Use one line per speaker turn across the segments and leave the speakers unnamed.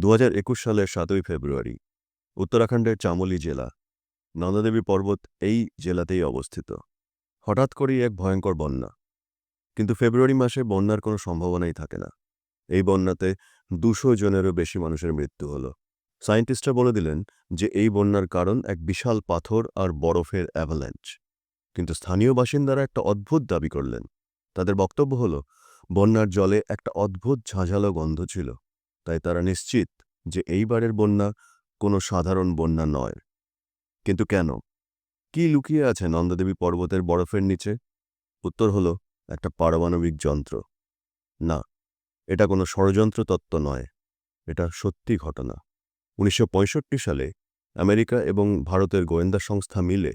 দু হাজার একুশ সালের সাতই ফেব্রুয়ারি, উত্তরাখণ্ডের চামোলি জেলা, নন্দাদেবী পর্বত এই জেলাতেই অবস্থিত। হঠাৎ করেই এক ভয়ঙ্কর বন্যা। কিন্তু ফেব্রুয়ারি মাসে বন্যার কোনো সম্ভাবনাই থাকে না। এই বন্যাতে দুশো জনেরও বেশি মানুষের মৃত্যু হল। সায়েন্টিস্টরা বলে দিলেন যে এই বন্যার কারণ এক বিশাল পাথর আর বরফের অ্যাভাল্যাঞ্চ কিন্তু স্থানীয় বাসিন্দারা একটা অদ্ভুত দাবি করলেন। তাদের বক্তব্য হল, বন্যার জলে একটা অদ্ভুত ঝাঁঝালো গন্ধ ছিল। তাই তারা নিশ্চিত যে এইবারের বন্যা কোনো সাধারণ বন্যা নয়। কিন্তু কেন? কি লুকিয়ে আছে নন্দাদেবী পর্বতের বরফের নিচে? উত্তর হল, একটা পারমাণবিক যন্ত্র। না, এটা কোনো ষড়যন্ত্র তত্ত্ব নয়। এটা সত্যি ঘটনা। উনিশশো পঁয়ষট্টি সালে আমেরিকা এবং ভারতের গোয়েন্দা সংস্থা মিলে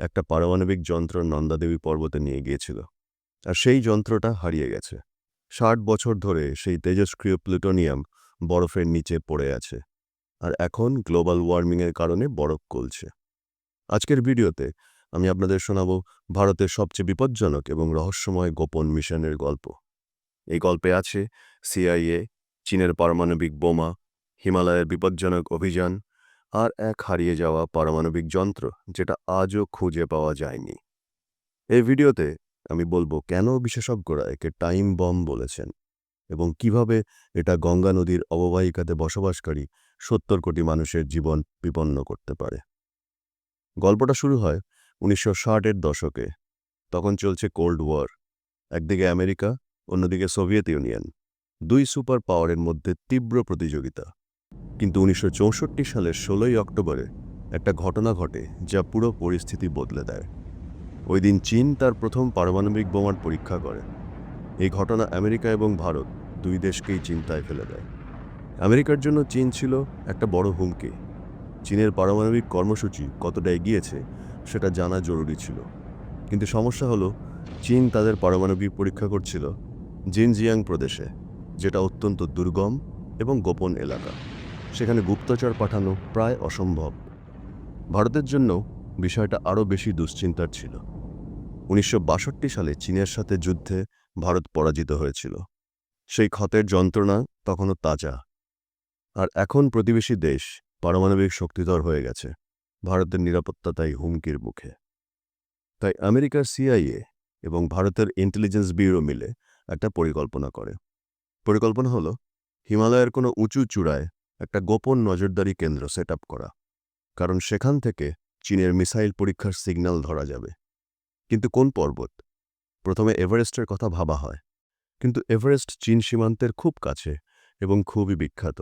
একটা পারমাণবিক যন্ত্র নন্দাদেবী পর্বতে নিয়ে গিয়েছিল। আর সেই যন্ত্রটা হারিয়ে গেছে। ষাট বছর ধরে সেই তেজস্ক্রিয় প্লুটোনিয়াম বরফের নিচে পড়ে আছে। আর এখন গ্লোবাল ওয়ার্মিংয়ের কারণে বরফ গলছে। আজকের ভিডিওতে আমি আপনাদের শোনাব ভারতের সবচেয়ে বিপজ্জনক এবং রহস্যময় গোপন মিশনের গল্প। এই গল্পে আছে সিআইএ, চীনের পারমাণবিক বোমা, হিমালয়ের বিপজ্জনক অভিযান, আর এক হারিয়ে যাওয়া পারমাণবিক যন্ত্র যেটা আজও খুঁজে পাওয়া যায়নি। এই ভিডিওতে আমি বলব কেন বিশেষজ্ঞরা একে টাইম বম বলেছেন। এবং কীভাবে এটা গঙ্গা নদীর অববাহিকাতে বসবাসকারী সত্তর কোটি মানুষের জীবন বিপন্ন করতে পারে। গল্পটা শুরু হয় উনিশশো ষাটের দশকে। তখন চলছে কোল্ড ওয়ার। একদিকে আমেরিকা, অন্যদিকে সোভিয়েত ইউনিয়ন। দুই সুপার পাওয়ারের মধ্যে তীব্র প্রতিযোগিতা। কিন্তু উনিশশো চৌষট্টি সালের ষোলোই অক্টোবরে একটা ঘটনা ঘটে যা পুরো পরিস্থিতি বদলে দেয়। ওই দিন চীন তার প্রথম পারমাণবিক বোমার পরীক্ষা করে। এই ঘটনা আমেরিকা এবং ভারত দুই দেশকেই চিন্তায় ফেলে দেয়। আমেরিকার জন্য চীন ছিল একটা বড় হুমকি। চীনের পারমাণবিক কর্মসূচি কতটা এগিয়েছে সেটা জানা জরুরি ছিল। কিন্তু সমস্যা হলো, চীন তাদের পারমাণবিক পরীক্ষা করছিল জিনজিয়াং প্রদেশে, যেটা অত্যন্ত দুর্গম এবং গোপন এলাকা। সেখানে গুপ্তচর পাঠানো প্রায় অসম্ভব। ভারতের জন্য বিষয়টা আরও বেশি দুশ্চিন্তার ছিল। উনিশশো বাষট্টি সালে চীনের সাথে যুদ্ধে ভারত পরাজিত হয়েছিল। সেই ক্ষতের যন্ত্রণা তখনও তাজা। আর এখন প্রতিবেশী দেশ পারমাণবিক শক্তিধর হয়ে গেছে। ভারতের নিরাপত্তা তাই হুমকির মুখে। তাই আমেরিকার সিআইএ এবং ভারতের ইন্টেলিজেন্স ব্যুরো মিলে একটা পরিকল্পনা করে। পরিকল্পনা হলো, হিমালয়ের কোনো উঁচু চূড়ায় একটা গোপন নজরদারি কেন্দ্র সেট করা। কারণ সেখান থেকে চীনের মিসাইল পরীক্ষার সিগন্যাল ধরা যাবে। কিন্তু কোন পর্বত? প্রথমে এভারেস্টের কথা ভাবা হয়। কিন্তু এভারেস্ট চীন সীমান্তের খুব কাছে এবং খুবই বিখ্যাত,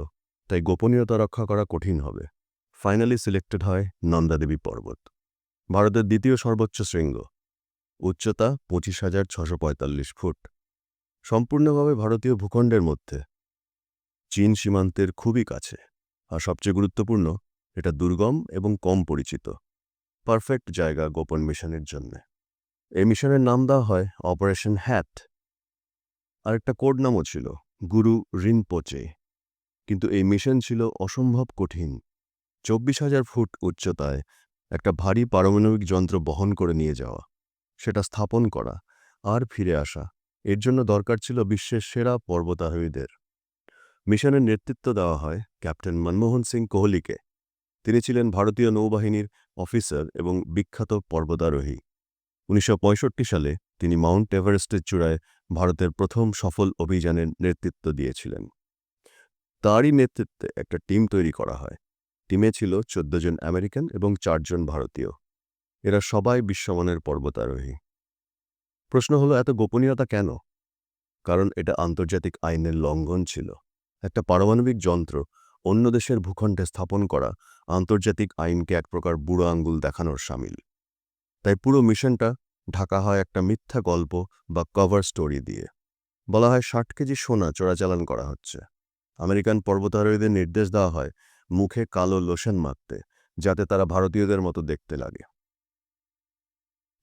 তাই গোপনীয়তা রক্ষা করা কঠিন হবে। ফাইনালি সিলেক্টেড হয় নন্দাদেবী পর্বত, ভারতের দ্বিতীয় সর্বোচ্চ শৃঙ্গ। উচ্চতা পঁচিশ হাজার ছশো পঁয়তাল্লিশ ফুট, সম্পূর্ণভাবে ভারতীয় ভূখণ্ডের মধ্যে। চীন সীমান্তের খুবই কাছে, আর সবচেয়ে গুরুত্বপূর্ণ, এটা দুর্গম এবং কম পরিচিত। পারফেক্ট জায়গা গোপন মিশনের জন্য। এই মিশনের নাম দেওয়া হয় অপারেশন হ্যাট। আরেকটা কোড নামও ছিল, গুরু রিনপোচে। কিন্তু এই মিশন ছিল অসম্ভব কঠিন। চব্বিশ হাজার ফুট উচ্চতায় একটা ভারী পারমাণবিক যন্ত্র বহন করে নিয়ে যাওয়া, সেটা স্থাপন করা, আর ফিরে আসা। এর জন্য দরকার ছিল বিশ্বের সেরা পর্বতারোহীদের। মিশনের নেতৃত্ব দেওয়া হয় ক্যাপ্টেন মনমোহন সিং কোহলিকে। তিনি ছিলেন ভারতীয় নৌবাহিনীর অফিসার এবং বিখ্যাত পর্বতারোহী। উনিশশো পঁয়ষট্টি সালে তিনি মাউন্ট এভারেস্টের চূড়ায় ভারতের প্রথম সফল অভিযানের নেতৃত্ব দিয়েছিলেন। তারই নেতৃত্বে একটা টিম তৈরি করা হয়। টিমে ছিল চোদ্দ জন আমেরিকান এবং চারজন ভারতীয়। এরা সবাই বিশ্বমানের পর্বতারোহী। প্রশ্ন হলো, এত গোপনীয়তা কেন? কারণ এটা আন্তর্জাতিক আইনের লঙ্ঘন ছিল। একটা পারমাণবিক যন্ত্র অন্য দেশের ভূখণ্ডে স্থাপন করা আন্তর্জাতিক আইনকে এক প্রকার বুড়ো আঙ্গুল দেখানোর সামিল। তাই পুরো মিশনটা ঢাকা হয় একটা মিথ্যা গল্প বা কভার স্টোরি দিয়ে। বলা হয় ষাট কেজি সোনা চোরাচালান করা হচ্ছে। আমেরিকান পর্বতারোহীদের নির্দেশ দেওয়া হয় মুখে কালো লোশন মাখতে, যাতে তারা ভারতীয়দের মতো দেখতে লাগে।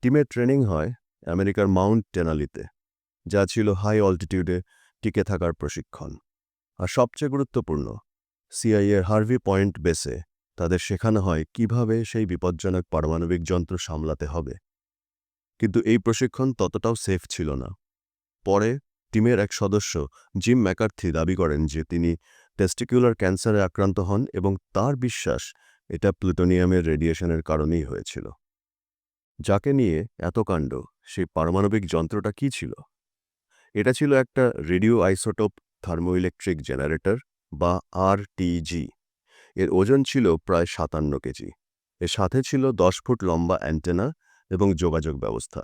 টিমের ট্রেনিং হয় আমেরিকার মাউন্ট টেনালিতে, যা ছিল হাই অল্টিটিউডে টিকে থাকার প্রশিক্ষণ। আর সবচেয়ে গুরুত্বপূর্ণ, সিআইএর হার্ভি পয়েন্ট বেসে তাদের শেখানো হয় কীভাবে সেই বিপজ্জনক পারমাণবিক যন্ত্র সামলাতে হবে। কিন্তু এই প্রশিক্ষণ ততটাও সেফ ছিল না। পরে টিমের এক সদস্য, জিম ম্যাকার্থি, দাবি করেন যে তিনি টেস্টিকুলার ক্যান্সারে আক্রান্ত হন এবং তার বিশ্বাস এটা প্লুটোনিয়ামের রেডিয়েশনের কারণেই হয়েছিল। যাকে নিয়ে এত কাণ্ড সেই পারমাণবিক যন্ত্রটা কি ছিল? এটা ছিল একটা রেডিও আইসোটোপ থার্মোইলেকট্রিক জেনারেটর বা আরটিজি এর ওজন ছিল প্রায় সাতান্ন কেজি। এর সাথে ছিল দশ ফুট লম্বা অ্যান্টেনা এবং যোগাযোগ ব্যবস্থা।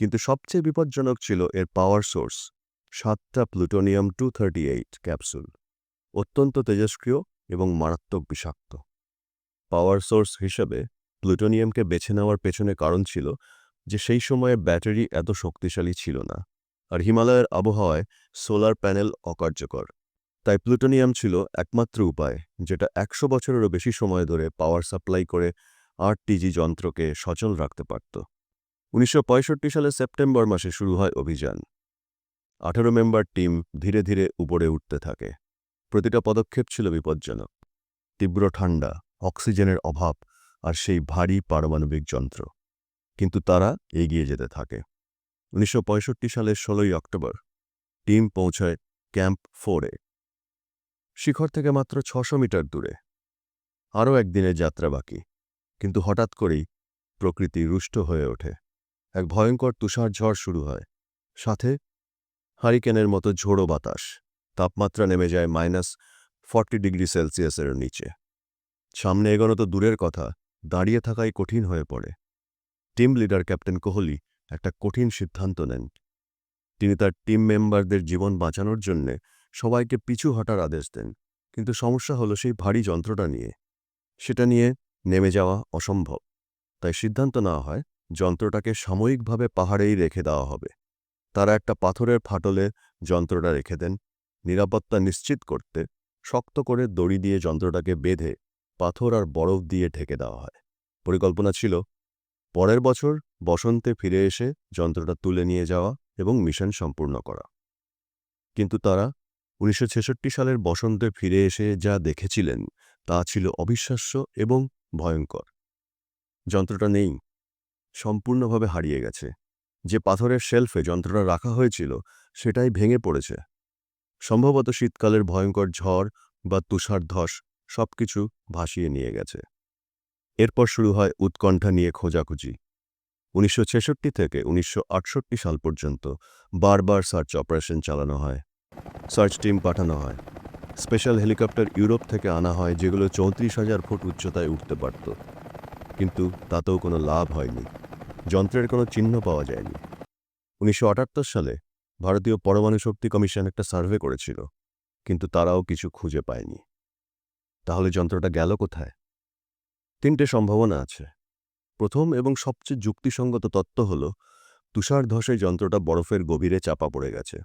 কিন্তু সবচেয়ে বিপজ্জনক ছিল এর পাওয়ার সোর্স সাতটা প্লুটোনিয়াম টু ক্যাপসুল অত্যন্ত তেজস্ক্রিয় এবং মারাত্মক বিষাক্ত। পাওয়ার সোর্স হিসেবে প্লুটোনিয়ামকে বেছে নেওয়ার পেছনে কারণ ছিল যে সেই সময়ে ব্যাটারি এত শক্তিশালী ছিল না। আর হিমালয়ের আবহাওয়ায় সোলার প্যানেল অকার্যকর। তাই প্লুটোনিয়াম ছিল একমাত্র উপায়, যেটা একশো বছরেরও বেশি সময় ধরে পাওয়ার সাপ্লাই করে আরটিজি যন্ত্রকে সচল রাখতে পারত। উনিশশো পঁয়ষট্টি সালে সেপ্টেম্বর মাসে শুরু হয় অভিযান। আঠারো মেম্বার টিম ধীরে ধীরে উপরে উঠতে থাকে। প্রতিটা পদক্ষেপ ছিল বিপজ্জনক। তীব্র ঠান্ডা, অক্সিজেনের অভাব আর সেই ভারী পারমাণবিক যন্ত্র। কিন্তু তারা এগিয়ে যেতে থাকে। উনিশশো পঁয়ষট্টি সালের ষোলোই অক্টোবর, টিম পৌঁছায় ক্যাম্প ফোরে। শিখর থেকে মাত্র ছশো মিটার দূরে। আরও একদিনের যাত্রা বাকি। কিন্তু হঠাৎ করেই প্রকৃতি রুষ্ট হয়ে ওঠে। এক ভয়ঙ্কর তুষার ঝড় শুরু হয়। সাথে হারিকেনের মতো ঝোড়ো বাতাস। তাপমাত্রা নেমে যায় মাইনাস ফর্টি ডিগ্রি সেলসিয়াসের নিচে। সামনে এগোনো তো দূরের কথা, দাঁড়িয়ে থাকাই কঠিন হয়ে পড়ে। টিম লিডার ক্যাপ্টেন কোহলি একটা কঠিন সিদ্ধান্ত নেন। তিনি তার টিম মেম্বারদের জীবন বাঁচানোর জন্যে সবাইকে পিছু হটার আদেশ দেন। কিন্তু সমস্যা হলো সেই ভারী যন্ত্রটা নিয়ে। সেটা নিয়ে নেমে যাওয়া অসম্ভব। তাই সিদ্ধান্ত নেওয়া হয়, যন্ত্রটাকে সাময়িকভাবে পাহাড়েই রেখে দেওয়া হবে। তারা একটা পাথরের ফাটলে যন্ত্রটা রেখে দেন, নিরাপত্তা নিশ্চিত করতে শক্ত করে দড়ি দিয়ে যন্ত্রটাকে বেঁধে পাথর আর বরফ দিয়ে ঢেকে দেওয়া হয়। পরিকল্পনা ছিল, পরের বছর বসন্তে ফিরে এসে যন্ত্রটা তুলে নিয়ে যাওয়া এবং মিশন সম্পূর্ণ করা। কিন্তু তারা উনিশশো ছেষট্টি সালের বসন্তে ফিরে এসে যা দেখেছিলেন তা ছিল অবিশ্বাস্য এবং ভয়ঙ্কর। যন্ত্রটা নেই। সম্পূর্ণভাবে হারিয়ে গেছে। যে পাথরের শেলফে যন্ত্রটা রাখা হয়েছিল, সেটাই ভেঙে পড়েছে। সম্ভবত শীতকালের ভয়ঙ্কর ঝড় বা তুষার ধস সবকিছু ভাসিয়ে নিয়ে গেছে। এরপর শুরু হয় উৎকণ্ঠা নিয়ে খোঁজাখুঁজি। উনিশশো ছেষট্টি থেকে উনিশশো আটষট্টি সাল পর্যন্ত বারবার সার্চ অপারেশন চালানো হয়। সার্চ টিম পাঠানো হয়। স্পেশাল হেলিকপ্টার ইউরোপ থেকে আনা হয় যেগুলো চৌত্রিশ হাজার ফুট উচ্চতায় উঠতে পারত। কিন্তু তাতেও কোনো লাভ হয়নি। যন্ত্রের কোনো চিহ্ন পাওয়া যায়নি। উনিশশো আটাত্তর সালে ভারতীয় পরমাণু শক্তি কমিশন একটা সার্ভে করেছিল, কিন্তু তারাও কিছু খুঁজে পায়নি। তাহলে যন্ত্রটা গেল কোথায়? তিনটে সম্ভাবনা আছে। প্রথম এবং সবচেয়ে যুক্তিসঙ্গত তত্ত্ব হল তুষার ধসে যন্ত্রটা বরফের গভীরে চাপা পড়ে গেছে।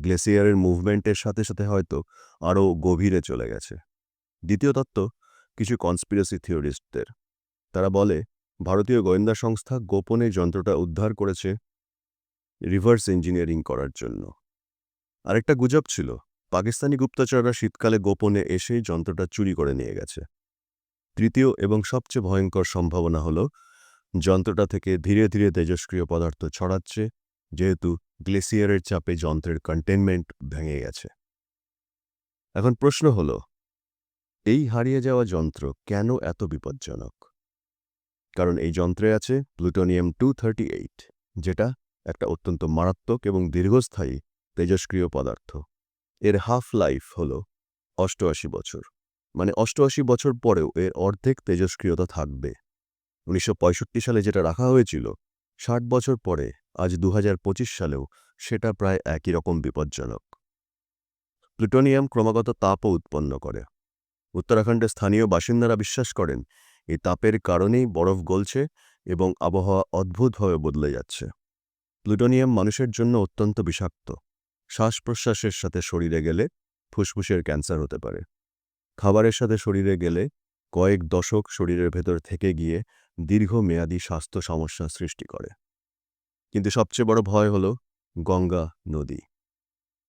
গ্লেসিয়ারের মুভমেন্টের সাথে সাথে হয়তো আরও গভীরে চলে গেছে। দ্বিতীয় তত্ত্ব, কিছু কনস্পিরেসি থিওরিস্টদের তারা বলে, ভারতীয় গোয়েন্দা সংস্থা গোপনে যন্ত্রটা উদ্ধার করেছে রিভার্স ইঞ্জিনিয়ারিং করার জন্য। আরেকটা গুজব ছিল, পাকিস্তানি গুপ্তচররা শীতকালে গোপনে এসে যন্ত্রটা চুরি করে নিয়ে গেছে। তৃতীয় এবং সবচেয়ে ভয়ঙ্কর সম্ভাবনা হল, যন্ত্রটা থেকে ধীরে ধীরে তেজস্ক্রিয় পদার্থ ছড়াচ্ছে, যেহেতু গ্লেসিয়ারের চাপে যন্ত্রের কন্টেনমেন্ট ভেঙে গেছে। এখন প্রশ্ন হল, এই হারিয়ে যাওয়া যন্ত্র কেন এত বিপজ্জনক? কারণ এই যন্ত্রে আছে প্লুটোনিয়াম টু যেটা একটা অত্যন্ত মারাত্মক এবং দীর্ঘস্থায়ী তেজস্ক্রিয় পদার্থ। এর হাফ লাইফ হল অষ্টআশি বছর মানে অষ্টআশি বছর পরেও এর অর্ধেক তেজস্ক্রিয়তা থাকবে। উনিশশো পঁয়ষট্টি সালে যেটা রাখা হয়েছিল, ষাট বছর পরে আজ দু হাজার পঁচিশ সালেও সেটা প্রায় একই রকম বিপজ্জনক। প্লুটোনিয়াম ক্রমাগত তাপও উৎপন্ন করে। উত্তরাখণ্ডের স্থানীয় বাসিন্দারা বিশ্বাস করেন, এই তাপের কারণেই বরফ গলছে এবং আবহাওয়া অদ্ভুতভাবে বদলে যাচ্ছে। প্লুটোনিয়াম মানুষের জন্য অত্যন্ত বিষাক্ত। শ্বাস প্রশ্বাসের সাথে শরীরে গেলে ফুসফুসের ক্যান্সার হতে পারে। খাবারের সাথে শরীরে গেলে কয়েক দশক শরীরের ভেতর থেকে গিয়ে দীর্ঘমেয়াদী স্বাস্থ্য সমস্যা সৃষ্টি করে। কিন্তু সবচেয়ে বড় ভয় হল গঙ্গা নদী।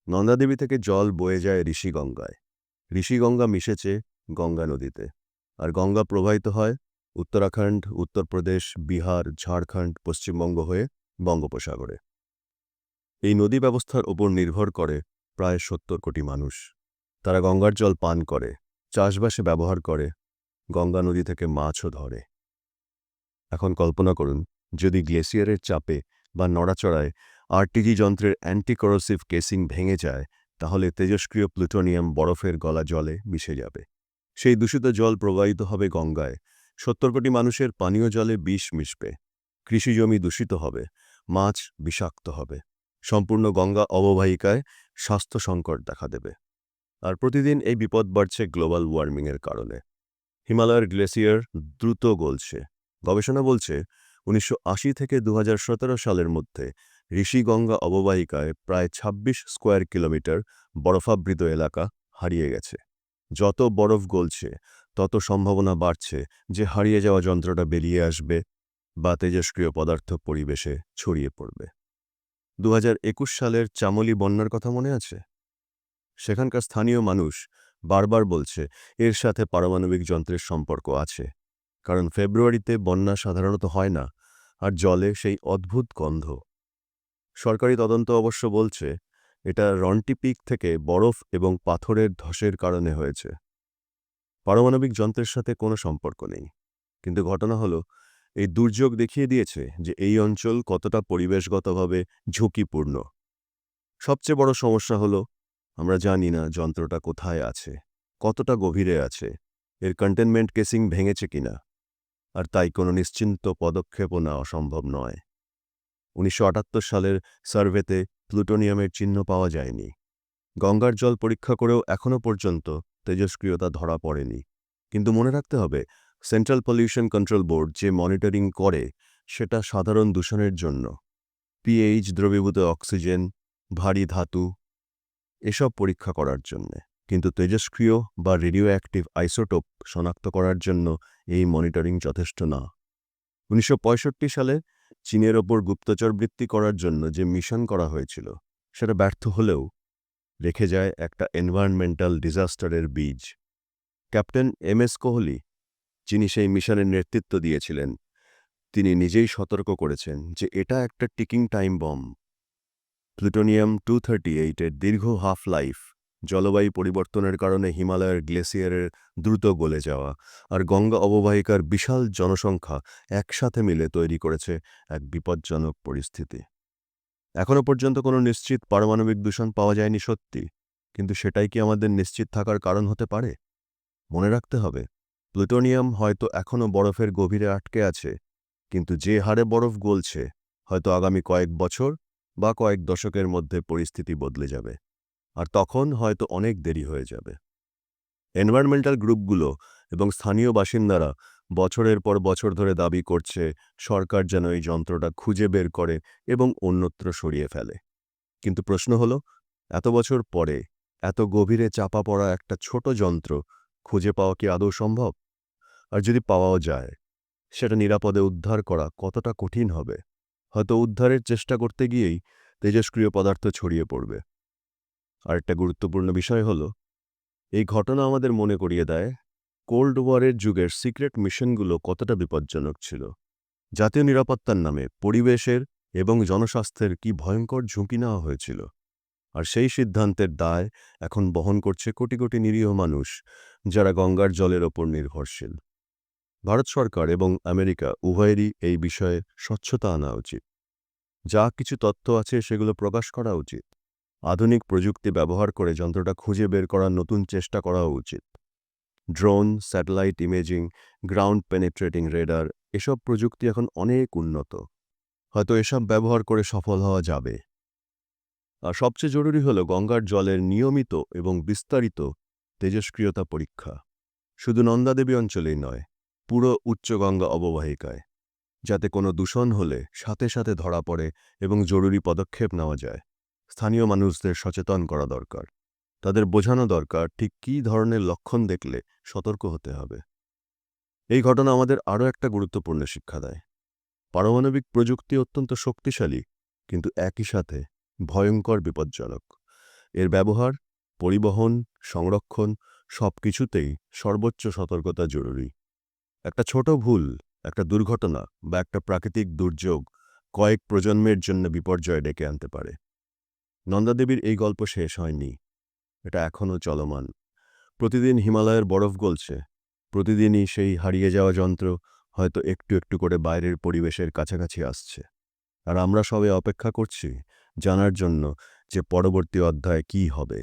নন্দাদেবী থেকে জল বয়ে যায় ঋষিগঙ্গায় ঋষিগঙ্গা মিশেছে গঙ্গা নদীতে। আর গঙ্গা প্রবাহিত হয় উত্তরাখণ্ড, উত্তরপ্রদেশ, বিহার, ঝাড়খণ্ড, পশ্চিমবঙ্গ হয়ে বঙ্গোপসাগরে। এই নদী ব্যবস্থার ওপর নির্ভর করে প্রায় সত্তর কোটি মানুষ। তারা গঙ্গার জল পান করে, চাষবাসে ব্যবহার করে, গঙ্গা নদী থেকে মাছও ধরে। এখন কল্পনা করুন, যদি গ্লেসিয়ারের চাপে বা নড়াচড়ায় আরটিজি যন্ত্রের অ্যান্টিকরোসিভ কেসিং ভেঙে যায়, তাহলে তেজস্ক্রিয় প্লুটোনিয়াম বরফের গলা জলে মিশে যাবে। সেই দূষিত জল প্রবাহিত হবে গঙ্গায়। সত্তর কোটি মানুষের পানীয় জলে বিষ মিশবে। কৃষিজমি দূষিত হবে। মাছ বিষাক্ত হবে। সম্পূর্ণ গঙ্গা অববাহিকায় স্বাস্থ্য সংকট দেখা দেবে। আর প্রতিদিন এই বিপদ বাড়ছে গ্লোবাল ওয়ার্মিংয়ের কারণে। হিমালয়ের গ্লেসিয়ার দ্রুত গলছে। গবেষণা বলছে উনিশশো আশি থেকে দু হাজার সতেরো সালের মধ্যে ঋষিগঙ্গা অববাহিকায় প্রায় ২৬ স্কোয়ার কিলোমিটার বরফাবৃত এলাকা হারিয়ে গেছে। যত বরফ গলছে, তত সম্ভাবনা বাড়ছে যে হারিয়ে যাওয়া যন্ত্রটা বেরিয়ে আসবে বা তেজস্ক্রিয় পদার্থ পরিবেশে ছড়িয়ে পড়বে। দু হাজার একুশ সালের চামলি বন্যার কথা মনে আছে? সেখানকার স্থানীয় মানুষ বারবার বলছে, এর সাথে পারমাণবিক যন্ত্রের সম্পর্ক আছে। কারণ ফেব্রুয়ারিতে বন্যা সাধারণত হয় না, আর জলে সেই অদ্ভুত গন্ধ। সরকারি তদন্ত অবশ্য বলছে, এটা রন্টি পিক থেকে বরফ এবং পাথরের ধসের কারণে হয়েছে। পারমাণবিক যন্ত্রের সাথে কোনো সম্পর্ক নেই। কিন্তু ঘটনা হলো, এই দুর্যোগ দেখিয়ে দিয়েছে যে এই অঞ্চল কতটা পরিবেশগতভাবে ঝুঁকিপূর্ণ। সবচেয়ে বড় সমস্যা হলো, আমরা জানি না যন্ত্রটা কোথায় আছে, কতটা গভীরে আছে, এর কন্টেনমেন্ট কেসিং ভেঙেছে কিনা। আর তাই কোনো নিশ্চিন্ত পদক্ষেপও নেওয়া সম্ভব নয়। উনিশশো সালের সার্ভেতে প্লুটোনিয়ামের চিহ্ন পাওয়া যায়নি। গঙ্গার জল পরীক্ষা করেও এখনও পর্যন্ত তেজস্ক্রিয়তা ধরা পড়েনি। কিন্তু মনে রাখতে হবে, সেন্ট্রাল পলিউশন কন্ট্রোল বোর্ড যে মনিটরিং করে, সেটা সাধারণ দূষণের জন্য। পিএইচ দ্রবীভূত অক্সিজেন, ভারী ধাতু, এসব পরীক্ষা করার জন্যে। কিন্তু তেজস্ক্রিয় বা রেডিও অ্যাক্টিভ আইসোটোপ শনাক্ত করার জন্য এই মনিটরিং যথেষ্ট না। উনিশশো পঁয়ষট্টি সালে চীনের ওপর গুপ্তচর বৃত্তি করার জন্য যে মিশন করা হয়েছিল, সেটা ব্যর্থ হলেও রেখে যায় একটা এনভায়রনমেন্টাল ডিজাস্টারের বীজ। ক্যাপ্টেন এম এস কোহলি, যিনি সেই মিশনের নেতৃত্ব দিয়েছিলেন, তিনি নিজেই সতর্ক করেছেন যে এটা একটা ticking time bomb plutonium two thirty এইটের দীর্ঘ হাফ লাইফ জলবায়ু পরিবর্তনের কারণে হিমালয়ের গ্লেসিয়ারের দ্রুত গলে যাওয়া আর গঙ্গা অববাহিকার বিশাল জনসংখ্যা একসাথে মিলে তৈরি করেছে এক বিপজ্জনক পরিস্থিতি। এখনও পর্যন্ত কোনো নিশ্চিত পারমাণবিক দূষণ পাওয়া যায়নি সত্যি, কিন্তু সেটাই কি আমাদের নিশ্চিত থাকার কারণ হতে পারে? মনে রাখতে হবে, প্লুটোনিয়াম হয়তো এখনও বরফের গভীরে আটকে আছে, কিন্তু যে হারে বরফ গলছে, হয়তো আগামী কয়েক বছর বা কয়েক দশকের মধ্যে পরিস্থিতি বদলে যাবে। আর তখন হয়তো অনেক দেরি হয়ে যাবে। এনভায়রনমেন্টাল গ্রুপগুলো এবং স্থানীয় বাসিন্দারা বছরের পর বছর ধরে দাবি করছে, সরকার যেন এই যন্ত্রটা খুঁজে বের করে এবং অন্যত্র সরিয়ে ফেলে। কিন্তু প্রশ্ন হলো, এত বছর পরে এত গভীরে চাপা পড়া একটা ছোট যন্ত্র খুঁজে পাওয়া কি আদৌ সম্ভব? আর যদি পাওয়াও যায়, সেটা নিরাপদে উদ্ধার করা কতটা কঠিন হবে? হয়তো উদ্ধারের চেষ্টা করতে গিয়েই তেজস্ক্রিয় পদার্থ ছড়িয়ে পড়বে। আরেকটা গুরুত্বপূর্ণ বিষয় হল, এই ঘটনা আমাদের মনে করিয়ে দেয় কোল্ড ওয়ারের যুগের সিক্রেট মিশনগুলো কতটা বিপজ্জনক ছিল। জাতীয় নিরাপত্তার নামে পরিবেশের এবং জনস্বাস্থ্যের কি ভয়ঙ্কর ঝুঁকি নেওয়া হয়েছিল। আর সেই সিদ্ধান্তের দায় এখন বহন করছে কোটি কোটি নিরীহ মানুষ যারা গঙ্গার জলের ওপর নির্ভরশীল। ভারত সরকার এবং আমেরিকা উভয়েরই এই বিষয়ে স্বচ্ছতা আনা উচিত। যা কিছু তথ্য আছে সেগুলো প্রকাশ করা উচিত। আধুনিক প্রযুক্তি ব্যবহার করে যন্ত্রটা খুঁজে বের করার নতুন চেষ্টা করা উচিত। Drone, satellite imaging, ground penetrating radar, এসব প্রযুক্তি এখন অনেক উন্নত। হয়তো এসব ব্যবহার করে সফল হওয়া যাবে। আর সবচেয়ে জরুরি হল গঙ্গার জলের নিয়মিত এবং বিস্তারিত তেজস্ক্রিয়তা পরীক্ষা। শুধু নন্দাদেবী অঞ্চলেই নয়, পুরো উচ্চগঙ্গা অববাহিকায়, যাতে কোনো দূষণ হলে সাথে সাথে ধরা পড়ে এবং জরুরি পদক্ষেপ নেওয়া যায়। স্থানীয় মানুষদের সচেতন করা দরকার। তাদের বোঝানো দরকার ঠিক কী ধরনের লক্ষণ দেখলে সতর্ক হতে হবে। এই ঘটনা আমাদের আরও একটা গুরুত্বপূর্ণ শিক্ষা দেয়। পারমাণবিক প্রযুক্তি অত্যন্ত শক্তিশালী, কিন্তু একই সাথে ভয়ঙ্কর বিপজ্জনক। এর ব্যবহার, পরিবহন, সংরক্ষণ সব কিছুতেই সর্বোচ্চ সতর্কতা জরুরি। একটা ছোট ভুল, একটা দুর্ঘটনা বা একটা প্রাকৃতিক দুর্যোগ কয়েক প্রজন্মের জন্য বিপর্যয় ডেকে আনতে পারে। নন্দাদেবীর এই গল্প শেষ হয়নি। এটা এখনও চলমান। প্রতিদিন হিমালয়ের বরফ গলছে। প্রতিদিনই সেই হারিয়ে যাওয়া যন্ত্র হয়তো একটু একটু করে বাইরের পরিবেশের কাছাকাছি আসছে। আর আমরা সবে অপেক্ষা করছি জানার জন্য যে পরবর্তী অধ্যায় কি হবে।